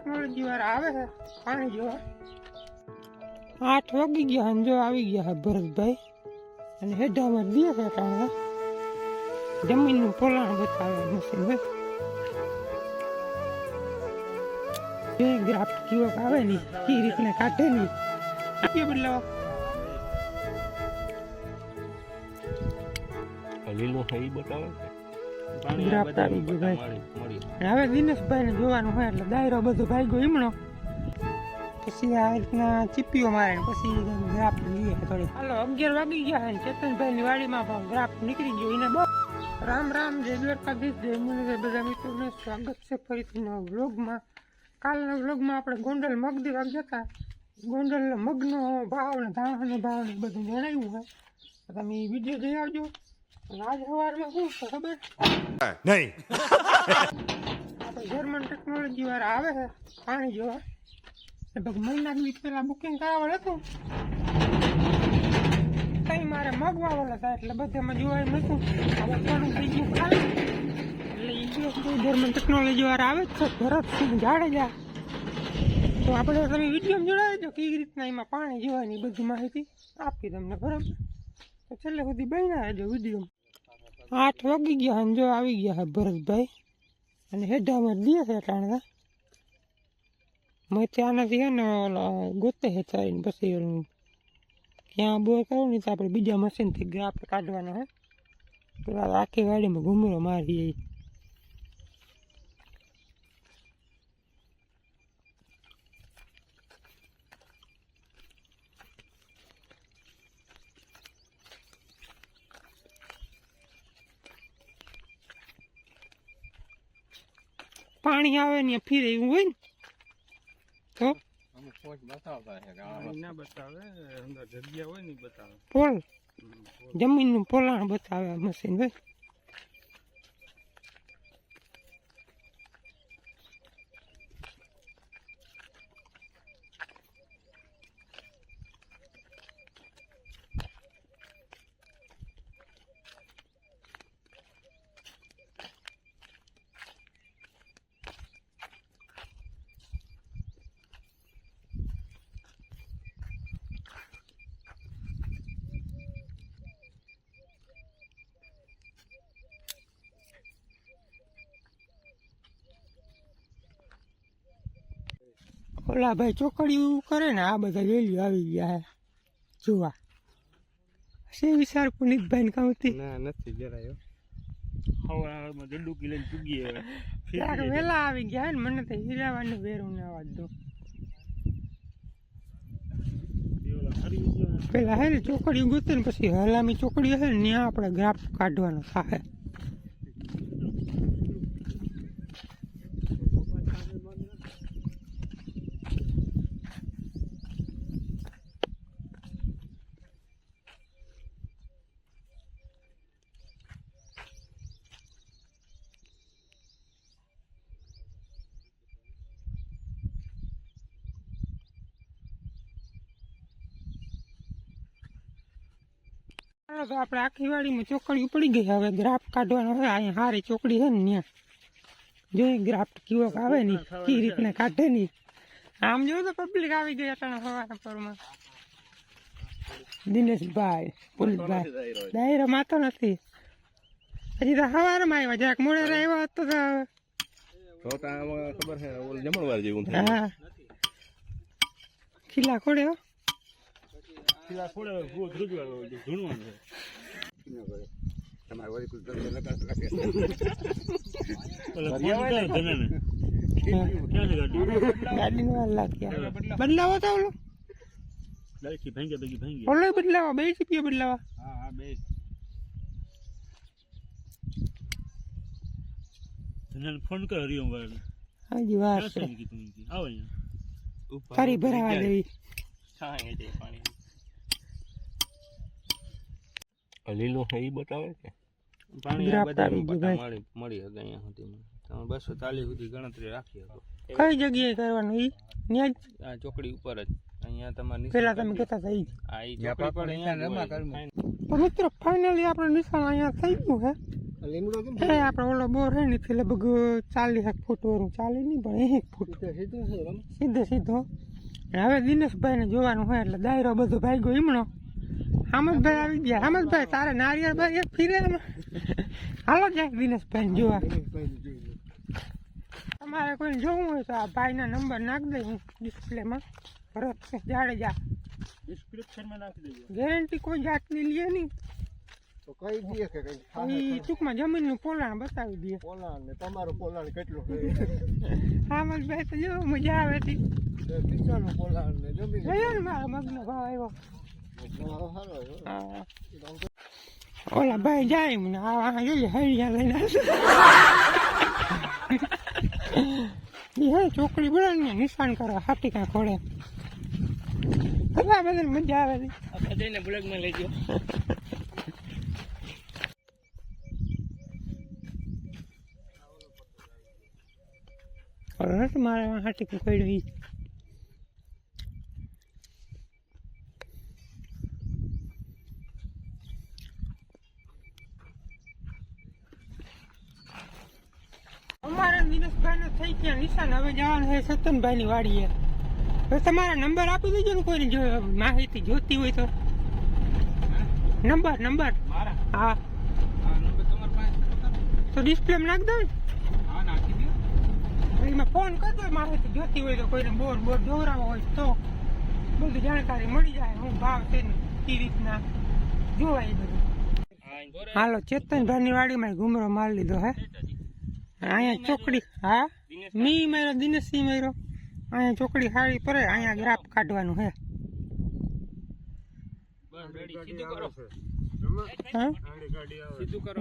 Technology વાળા આવે છે પાણી જોવા. આઠ વાગી ગયા અને જો આવી ગયા છે ભરતભાઈ. અને હેઠામાં દે છે ટાણા જમીનનું પોલાણ બતાવે મશીન ભાઈ જે ગ્રાફ્ટ કેવોક આવે ને એ રીતને કાઢે ને. કે બદલાવા. લીલું છે એ બતાવે ગ્રાફ્ટ આવી ગયું ભાઈ. હવે દિનેશભાઈને જોવાનું હોય એટલે દાયરો બધો ભાગ્યો એમનો. પછી આ રીતના ચીપીઓ મારે ને પછી ગ્રાફ લઈએ થોડી હાલો અગિયાર વાગી ગયા હોય ને ચેતનભાઈ ની વાડીમાં પણ ગ્રાફ નીકળી ગયો. એને બહુ રામ રામ જય દ્વારકાધીશ જય મુનિભાઈ બધા મિત્રોને સ્વાગત છે ફરીથી નવા વ્લોગમાં. કાલના વ્લોગમાં આપણે ગોંડલ મગ દેવા ગયા હતા. ગોંડલ મગનો ભાવ ને ધાણાનો ભાવ ને બધું જણાવ્યું હોય. તમે વીડિયો જોઈ આવજો. અને આજ સવારમાં શું છે ખબર આપણે જર્મન ટેકનોલોજી વાળા આવે છે, પાણી જોવા. લગભગ મહિના પહેલા બુકિંગ કરાવેલ હતું. કંઈ મારે મગવાવાળા હતા, એટલે બધામાં જોવાયું નહોતું હવે થોડું થઈ ખાલી. એટલે જર્મન ટેકનોલોજી વાળા આવે છે ભરતસિંહ જાડેજા તો આપણે તમે વીડિયો જોડાવી દો કેવી રીતના એમાં પાણી જોવાની બધી માહિતી આપી તમને, બરાબર? છેલ્લે સુધી બન્યા રહેજો વીડિયો આઠ વાગી ગયા અને જો આવી ગયા ભરતભાઈ. અને હેઢામાં દે છે ટાણા મેં ત્યાંનાથી ને, ઓલા, ગોતે હે ચારીને પછી ઓલું ક્યાં બોર કરો ને તો આપણે બીજા મશીનથી ગ્રાફ કાઢવાનો હે પેલા આખી વાડીમાં ઘૂમરો મારી પાણી આવે ને ફીરે એવું હોય ને તો? જમીન પોચ બતાવતા છે કે આ ના બતાવે અંદર જગ્યા હોય ને ઈ બતાવે. પોલ જમીનનું પોલાણ બતાવે મશીન ભાઈ ઓલા ભાઈ ચોકડીયું કરે ને આ બધા વેલ્યુ આવી ગયા હે. જોવા. છે વિચાર પુનિતભાઈ ને કામથી ના નથી જરાયો. હવામાં દંડુકી લઈને ચૂગીએ હવે. વેલા આવી ગયા ને મને તો હીરાવાનું વેરું ને અવાજ દો. પેલા હે ને ચોકડીયું ગોતે ને પછી હલામી ચોકડી હે ને ત્યાં આપણે ગ્રાફ કાઢવાનો થાય ચાલો તો આપણે આખી વાડીમાં ચોકડી પડી ગઈ. હવે ગ્રાફ કાઢવાનો હવે અહીંયા હારી ચોકડી છે ને ત્યાં. જોઈ ગ્રાફ્ટ કીવો આવે ને કઈ રીતના કાઢે ની. આમ જોયું તો પબ્લિક આવી ગઈ અટાણા સવારના પરમાં દિનેશભાઈ પુલિતભાઈ દાયરો માતો નથી. હજી તો સવારમાં આવ્યા. જરાક મોડે આવ્યા હતો તો ખબર છે જમણવાર જેવું હા. ખીલા ખોડ્યો પેલા થોડે ભૂ ધ્રુજવાળો ધૂણવાનું છે ઓલા ફોન કરે ધનાને. ક્યાં છે ગાડી ગાડીનો વાર લાગ્યા બદલાવો તો ઓલો ડાયરેક્ટ ભાંગે ભેગી ભાંગી ઓલો બદલાવા બે રૂપિયા બદલાવા હા હા બે ધનાને ફોન કર હરિઓમ વાળાને હજી વાર ક્યાં છે છે એમ કીધું એમ કે. આવો અહીંયા ફરી ભરાવા દેવી લીલું છે એ બતાવે કે પાણી આ ગયું ભાઈ. મળી મળી હતી અહીંયા સુધી તમે બસો ચાલીસ સુધી ગણતરી રાખી શકો કઈ જગ્યાએ કરવાનું? ઈ ત્યાં જ? આ ચોકડી ઉપર જ. અહીંયા તમારે નિશાન પેલા તમે. કહેતા હતા આ ઈ ચોકડી પર અહીંયા. તો મિત્રો ફાઇનલી આપણે નિશાન અહીંયા થઈ ગયું છે. લીમડો કેમ એ આપણે ઓલો બોર હે લગભગ ચાલીસ એક ફૂટ વરું. ચાલી નહીં પણ એક ફૂટ. સીધું છે રમ? સીધે હવે દિનેશભાઈને જોવાનું હોય એટલે દાયરો બધો ભાગ્યો ઈમણો હામદભાઈ આવી ગયા. હામદભાઈ તારે નારિયેળ બારિયેળ ફીરે? હાલો જાય દિનેશભાઈ જોવા. તમારે કોઈને જોવું હોય તો આ ભાઈના નંબર નાખ દે હું ડિસ્પ્લેમાં. ભરત જાડેજા. ડિસ્ક્રિપ્શનમાં નાખી દેજો ગેરંટી કોઈ જાતની લે નહીં. તો કહી દઈએ કે કઈ એ ટૂંકમાં જમીનનું પોલાણ બતાવી દે. પોલાણ ને તમારું પોલાણ કેટલું છે? હામદભાઈ તો જો મજા આવે હતી કિસાનનું પોલાણ ને જમીન જોયો ને મારા મગનો ભાવ આવ્યો. હા. ઓલા ભાઈ જાય મને આ આ જોઈએ હરિયા લઈને હે ચોકડી બોલાવી ને નિશાન કરવા હાથી કાંઈ ખોડે બધા બધાને મજા આવે છે જઈને બ્લોગમાં લઈ ખબર નથી મારે હાથી કાંઈ ખોડ્યું અમારા દિનેશભાઈ થઈ ગયા. નિશાન હવે જવાનું છે સતનભાઈ ની વાડીએ. હવે તમારા નંબર આપી દેજો ને કોઈને જો માહિતી જોતી હોય તો. Number number. હા. તો ડિસ્પ્લે નાખ દો એમાં ફોન કરજો માહિતી જોતી હોય તો કોઈને બોર બોર દોરાવો હોય તો. બધી જાણકારી મળી જાય. હું ભાવ છે ને કઈ રીતના જોવાય એ બધું. હાલો ચેતનભાઈ ની વાડીમાં ઘુમરો મારી લીધો હે. અહીંયા ચોકડી, હા? મી મેરો દિનેશસિંહ મેરો અહીંયા ચોકડી હાળી પડે અહીંયા ગ્રાફ કાઢવાનું હે.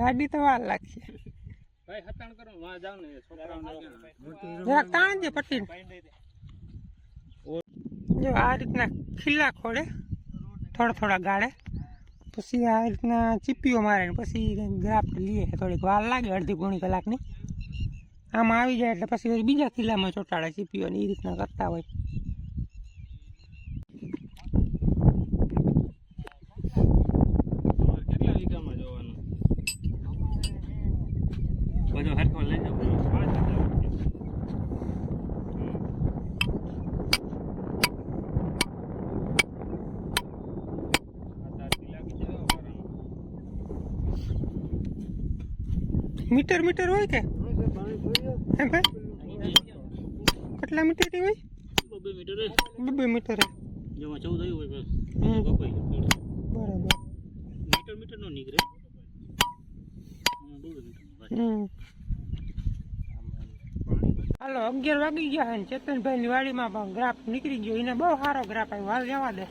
ગાડી તો વાર લાગશે. જો આ રીતના ખીલા ખોડે થોડા થોડા ગાળે. પછી આ રીતના ચીપીઓ મારે પછી ગ્રાફ્ટ લઈએ થોડીક વાર લાગે અડધી પોણી કલાકની. આમાં આવી જાય એટલે પછી બીજા કિલ્લામાં ચોંટાડે ચીપીઓ ને એ રીતના કરતા હોય. મીટર મીટર હોય કે? હે ભાઈ કેટલા મીટર હોય બબ્બે મીટર હે. મીટર જેમાં ચૌદ આવ્યું હોય. બરાબર. મીટર મીટર નો નીકળે. હાલો અગિયાર વાગી ગયા છે ચેતનભાઈ ચેતનભાઈની વાડીમાં પણ ગ્રાફ નીકળી ગયો. એને બહુ સારો ગ્રાફ આવ્યો હાલ જવા દે.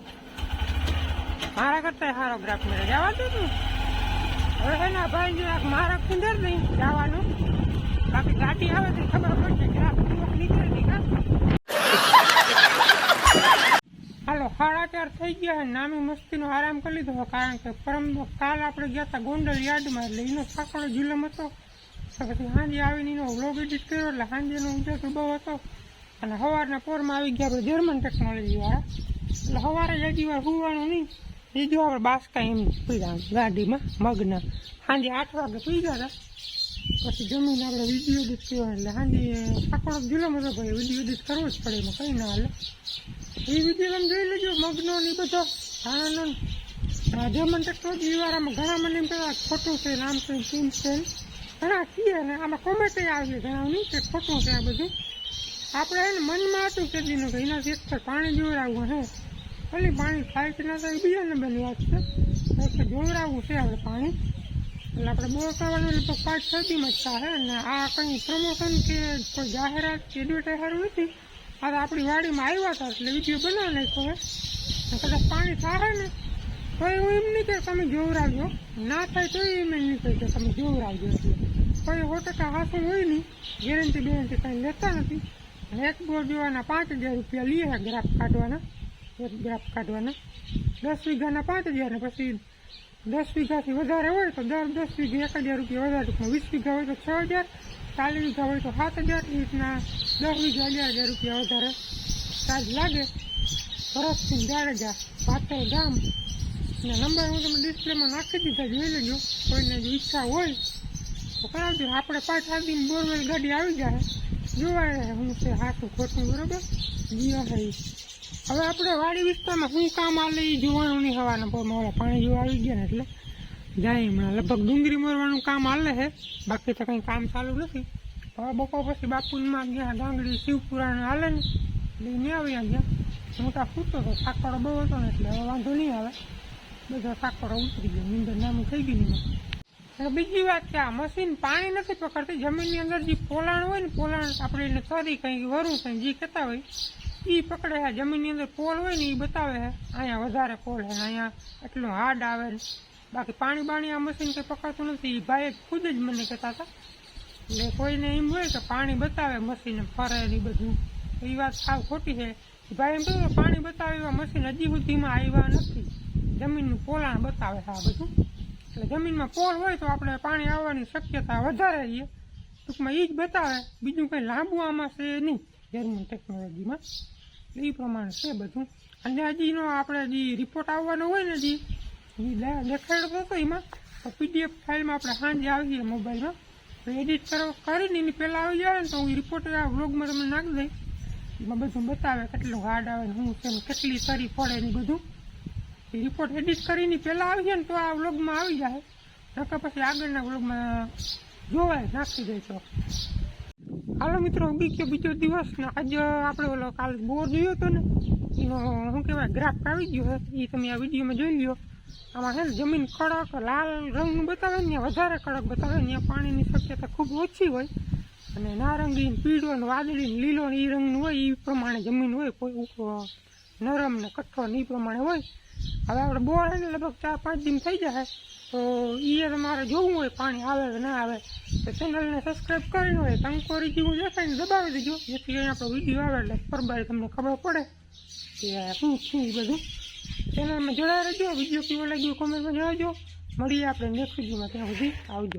મારા કરતા સારો ગ્રાફ મળે. જવા દે તું હવે એના ભાઈ જરાક મારા કુંદર નહીં જવાનું. બાકી ગાડી આવે તો ખબર પડશે કે આ નીકળે નહીં હાલો સાડા ચાર થઈ ગયા નામી મસ્તીનો આરામ કરી લીધો કારણ કે પરમ કાલ આપણે ગયા હતા ગોંડલ યાર્ડમાં. એટલે એનો સાંકળો જુલમ હતો. પછી સાંજે આવીને એનો વ્લોગ કર્યો, એટલે સાંજેનો ઉજાસ બહુ હતો. અને સવારના પોરમાં આવી ગયા આપણે જર્મન ટેકનોલોજી વાળા. એટલે સવારે જ વાર સુવાનું નહીં. બીજું આપણે બાસકા એમ પીડા ગાડીમાં, મગના. સાંજે આઠ વાગે પી ગયા હતા પછી જમીન આપણે વિધિ ઉદિત કર્યો એટલે સાંજે સાંકળો જુલો હતો ભાઈ વિધિ ઉદિત કરવો જ પડે એમાં, કંઈ ના હાલે. એ વિધિ તમે જોઈ લેજો, મગનો ને બધો. ધાણાનો. આ જર્મન ટેકનોલોજી વાળામાં ઘણા મને એમ કહેવાય ખોટું છે, નામ છે તેમ છે. ઘણા કીએ ને આમાં કોમેન્ટ આવી ઘણા નહીં કે ખોટું છે આ બધું. આપણે એને મનમાં હતું કેટલીનું કે એનાથી એક તો પાણી જોવડાવવું હે. ખાલી પાણી ફાઇટ કે ના થાય એ બીજા નંબરની વાત છે એટલે જોવરાવવું છે આપણે પાણી. એટલે આપણે બોર કરવાનું તો પાંચ, છ મજ જ થાય અને આ કંઈ પ્રમોશન કે કોઈ જાહેરાત કે એડવર્ટાઈઝ સારું નથી. તો આપણી વાડીમાં આવ્યા હતા એટલે વીડિયો બનાવી નાખ્યો હે કદાચ પાણી સારા ને, તો હું એમ નહીં કે તમે જોવરાવજો ના થાય તો એમ નહીં કહી કે તમે જોવરાવજો એટલે. કોઈ સો ટકા હાથું હોય નહીં. ગેરંટી બેરંટી કાંઈ લેતા નથી. અને એક બોર જોવાના પાંચ હજાર રૂપિયા લઈએ ગ્રાફ કાઢવાના. એક ગ્રાફ કાઢવાના. દસ વીઘાના પાંચ હજાર ને પછી દસ વીઘાથી વધારે હોય તો દર દસ વીઘે એક હજાર રૂપિયા વધારે ટૂંકમાં વીસ વીઘા હોય તો છ હજાર, ચાલીસ વીઘા હોય તો સાત હજાર, એ રીતના દસ વીઘા અગિયાર હજાર રૂપિયા વધારે. ચાર્જ લાગે, ભરતસિંહ જાડેજા પાછળ ગામ. અને નંબર હું તમે ડિસ્પ્લેમાં નાખી દીધા, જોઈ લેજો. કોઈને જો ઈચ્છા હોય તો કરાવજો. આપણે પાંચ આઠ દિન બોરવેલ ગાડી આવી જાય. જોવાય હું છે હાથું ખોટું, બરોબર? જીઓ છે ઈ. હવે આપણે વાડી વિસ્તારમાં શું કામ આલે એ જોવાનું નહીં હવાના. મારા પાણી જોવા આવી ગયા ને એટલે જાય હમણાં લગભગ ડુંગળી મરવાનું કામ હાલે છે. બાકી તો કંઈ કામ ચાલુ નથી. હવે બપોર પછી બાપુનમાં ગયા, ગાંગડી, શિવપુરાણ હાલે ને. એટલે નહીં આવ્યા ગયા. હું ત્યાં હતો સાકડો બહુ હતો ને એટલે હવે વાંધો નહીં આવે. બધા સાકડો ઉતરી ગયો. નીંદર નામું થઈ ગઈ નીમાં બીજી વાત કે આ મશીન પાણી નથી પકડતી. જમીનની અંદર જે પોલાણ હોય ને, પોલાણ આપણે એને તરી કંઈ વરું કંઈ જે કહેતા હોય. એ પકડે છે જમીનની અંદર પોલ હોય ને એ બતાવે છે અહીંયા વધારે પોલ છે અહીંયા એટલું હાર્ડ આવે ને. બાકી પાણી બાણી આ મશીન કંઈ પકડતું નથી. એ ભાઈ ખુદ જ મને કહેતા હતા. એટલે કોઈને એમ હોય કે પાણી બતાવે મશીન ફરે ને બધું. એ વાત સાવ ખોટી છે. ભાઈ એમ કહ્યું પાણી બતાવે એવા મશીન હજી સુધીમાં આવ્યા નથી. જમીનનું પોલાણ બતાવે છે આ બધું. એટલે જમીનમાં પોલ હોય તો આપણે પાણી આવવાની શક્યતા વધારે છે. ટૂંકમાં એ જ બતાવે. બીજું કંઈ લાંબુ આમાં છે નહીં. જર્મન ટેકનોલોજીમાં એ પ્રમાણે છે બધું. અને હજીનો આપણે જે રિપોર્ટ આવવાનો હોય ને જે દેખાડતો હતો એમાં પીડીએફ ફાઇલમાં આપણે સાંજે આવી જાય મોબાઈલમાં તો એડિટ કરો કરીને એની પહેલાં આવી જાય ને તો હું રિપોર્ટ આ વ્લોગમાં તમને નાખી દઈ એમાં બધું બતાવે કેટલું હાર્ડ આવે ને શું છે કેટલી સરી પડે ને બધું. એ રિપોર્ટ એડિટ કરીને પહેલાં આવી જાય ને તો આ વ્લોગમાં આવી જાય. નકર પછી આગળના વ્લોગમાં જોવાય, નાખી દે તો હાલો મિત્રો ગયો બીજો દિવસ ને આજે આપણે ઓલો કાલ બોર જોયો હતો ને, એનો શું કહેવાય ગ્રાફ આવી ગયો એ તમે આ વિડીયોમાં જોઈ લ્યો. આમાં છે જમીન કડક, લાલ રંગનું બતાવે ને વધારે કડક બતાવે ને પાણીની શક્યતા ખૂબ ઓછી હોય. અને નારંગી પીળો ને વાદળી ને લીલો ને એ રંગનું હોય એ પ્રમાણે જમીન હોય, કોઈ નરમ ને કઠો ને એ પ્રમાણે હોય. હવે આપણે બોર લગભગ ચાર પાંચ દિન થઈ જશે તો એ તમારે જોવું હોય પાણી આવે કે ના આવે. તો ચેનલને સબસ્ક્રાઈબ કરી હોય, કંકોરી જેવું દેખાય ને દબાવી દેજો. જેથી અહીંયા આપણો વીડિયો આવે એટલે પરબાર તમને ખબર પડે કે શું શું એ બધું. ચેનલમાં જોડાઈ રહેજો વીડિયો કેવો લાગ્યો કોમેન્ટમાં જણાવજો. મળીએ આપણે નેક્સ્ટ વિડીયોમાં ત્યાં સુધી. આવજો.